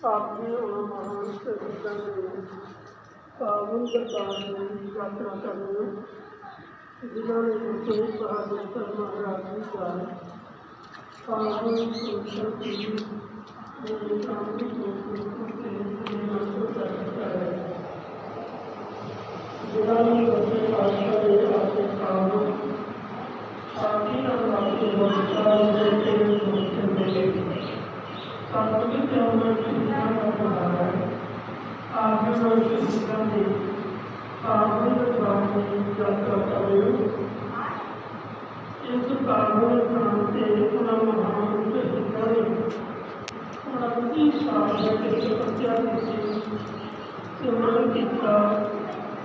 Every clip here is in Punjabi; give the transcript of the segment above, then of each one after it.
ਸਾਹਮਣੇ ਉਹਨਾਂ ਮਹਾਨ ਸ਼ਹੀਦਾਂ ਦੇ ਪਾਵਨ ਦਰਬਾਰ ਦੀ ਯਾਤਰਾ ਕਰ ਰਹੇ ਹੋ ਜਿਨ੍ਹਾਂ ਨੇ ਗੁਰੂ ਬਹਾਦਰ ਸਾਹਿਬ ਮਹਾਰਾਜ ਜੀ ਦਾ ਪਾਵਨ ਸੰਸਦ ਦੀ ਮੇਰੇ ਸਾਹਮਣੇ ਜਿਹੜਾ ਵੀ ਬੱਚੇ ਪਾਸ਼ਾ ਦੇ ਆਪਣੇ ਕਾਮ ਸਾਥੀ ਨਾਲ ਆਪਣੇ ਬੱਚਾ ਦੇ ਕੇ ਮੁਕਤ ਦੇ ਸੰਤ ਦੇ ਚਰਨਾਂ ਵਿੱਚ ਸਿੱਖਾਂ ਦਾ ਬਹਾਰ ਆਪ ਨੂੰ ਸਿੱਖਾਂ ਦੇ ਪਾਵਨ ਦਰਬਾਰ ਦੀ ਯਾਤਰਾ ਕਰਿਓ ਇਸ ਪਾਵਨ ਸਥਾਨ ਤੇ ਉਹਨਾਂ ਮਹਾਨ ਸ਼ਹੀਦਾਂ ਨੇ ਉਨੱਤੀ ਦੇ ਤਪੱਸਿਆ ਕੀਤੀ ਸਿਮਰਨ ਕੀਤਾ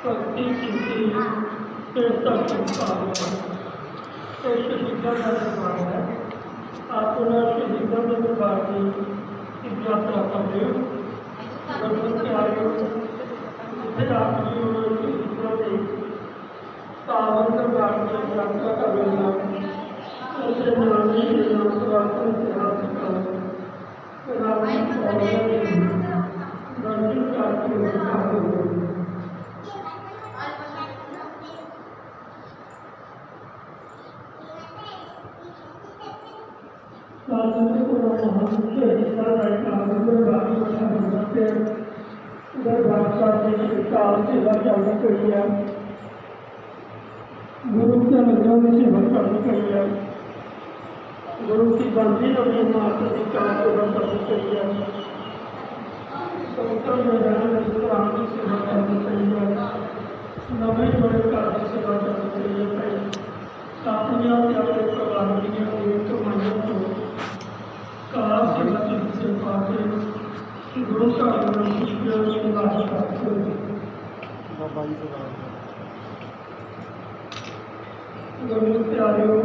ਭਗਤੀ ਕੀਤੀ ਤੇ ਤਪ ਪਾਇਆ ਤੇ ਸ਼ਹੀਦਾਂ ਦਾ ਦਰਬਾਰ ਹੈ ਆਪ ਸ਼ਹੀਦਾਂ ਦੇ ਦਰਬਾਰ ਦੀ ਯਾਤਰਾ ਕਰਦੇ ਹੋ ਜਦੋਂ ਆਇਓ ਜਿੱਥੇ ਆਪ ਜੀ ਉਹਨਾਂ ਸ਼ਹੀਦਾਂ ਦੇ ਪਾਵਨ ਦਰਬਾਰ ਦੀ ਯਾਤਰਾ ਕਰਦੇ ਰਹੇ ਹਨ ਉਸੇ ਨਾਲ ਹੀ ਪੁਰਾਤਨ ਇਤਿਹਾਸ ਦਾ ਪੁਰਾਣੀ ਪੌੜੀਆਂ ਦੇ ਦਰਸ਼ਨ ਕਰਕੇ ਵਿਚਾਰ ਹੋਏ ਸਾਧਨ ਕੋਲ ਮਹਾਨ ਸ਼ਹੀਦਾਂ ਦਾ ਕੰਮ ਦਰਬਾਰੀ ਬਣਾ ਹੁੰਦਾ ਤੇ ਦਰਬਾਰ ਸਾਹਿਬ ਦੀ ਕਾਲ ਸੇਵਾ ਚੱਲ ਰਹੀ ਹੈ ਗੁਰੂ ਕੇ ਲੰਗਰ ਦੀ ਸੇਵਾ ਚੱਲ ਰਹੀ ਹੈ ਗੁਰੂ ਕੀ ਬੰਦੀ ਨਵੀਂ ਮਾਤ ਦੀ ਕਾਲ ਸੇਵਾ ਚੱਲ ਰਹੀ ਹੈ ਸੰਤਾਂ ਦੇ ਰਹਿਣ ਦੇ ਕੁਰਾਨ ਦੀ ਸੇਵਾ ਚੱਲ ਰਹੀ ਹੈ ਨਵੇਂ ਬੜੇ ਘਰ ਦੀ ਸੇਵਾ ਚੱਲ ਰਹੀ ਹੈ ਭਾਈ ਆਪਣੀਆਂ ਤੇ ਆਪਣੇ ਪਰਿਵਾਰ ਦੀਆਂ ਦੇ ਕਮਾਈਆਂ ਤੋਂ ਕਾਰ ਸੇਵਾ ਚੱਲ ਸੇ ਪਾਕੇ ਗੁਰੂ ਘਰ ਨੂੰ ਦੀ ਲਾਹ ਕਰਦੇ ਬਾਬਾ ਜੀ ਤੋਂ ਗੁਰੂ ਪਿਆਰਿਓ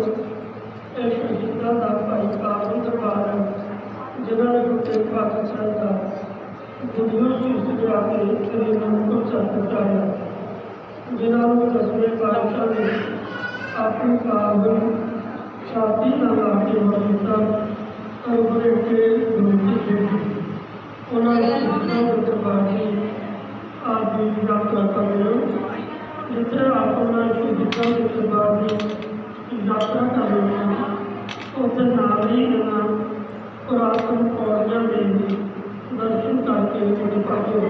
ਇਹ ਸ਼ਹੀਦਾਂ ਦਾ ਭਾਈ ਕਾਬਲ ਦਰਬਾਰ ਜਿਨ੍ਹਾਂ ਨੇ ਗੁਰੂ ਤੇਗ ਬਹਾਦਰ ਸਾਹਿਬ ਦਾ ਦੁਨੀਆ ਵਿੱਚ ਜਾ ਕੇ ਸ੍ਰੀ ਅਨੰਦਪੁਰ ਸਾਹਿਬ ਪਹੁੰਚਾਇਆ ਜਿਨ੍ਹਾਂ ਨੂੰ ਦਸਵੇਂ ਪਾਤਸ਼ਾਹ ਨੇ ਆਪਣੀ ਕਾਬਲ ਛਾਤੀ ਨਾਲ ਲਾ ਕੇ ਔਰ ਬੜੇ ਕੇ ਗੁਰੂ ਜੀ ਉਹਨਾਂ ਨੇ ਸ਼ਹੀਦਾਂ ਦੇ ਦਰਬਾਰ ਦੀ ਆਪ ਦੀ ਯਾਤਰਾ ਕਰ। ਰਹੇ ਹੋ ਜਿੱਥੇ ਆਪ ਉਹਨਾਂ ਸ਼ਹੀਦਾਂ ਦੇ ਦਰਬਾਰ ਦੀ ਯਾਤਰਾ ਕਰ ਰਹੇ ਹਨ ਉੱਥੇ ਨਾਲ ਹੀ ਇਹਨਾਂ ਪੁਰਾਤਨ ਪੌੜੀਆਂ ਦੇ ਦਰਸ਼ਨ ਕਰਕੇ ਉਹਦੇ ਪਾਸੇ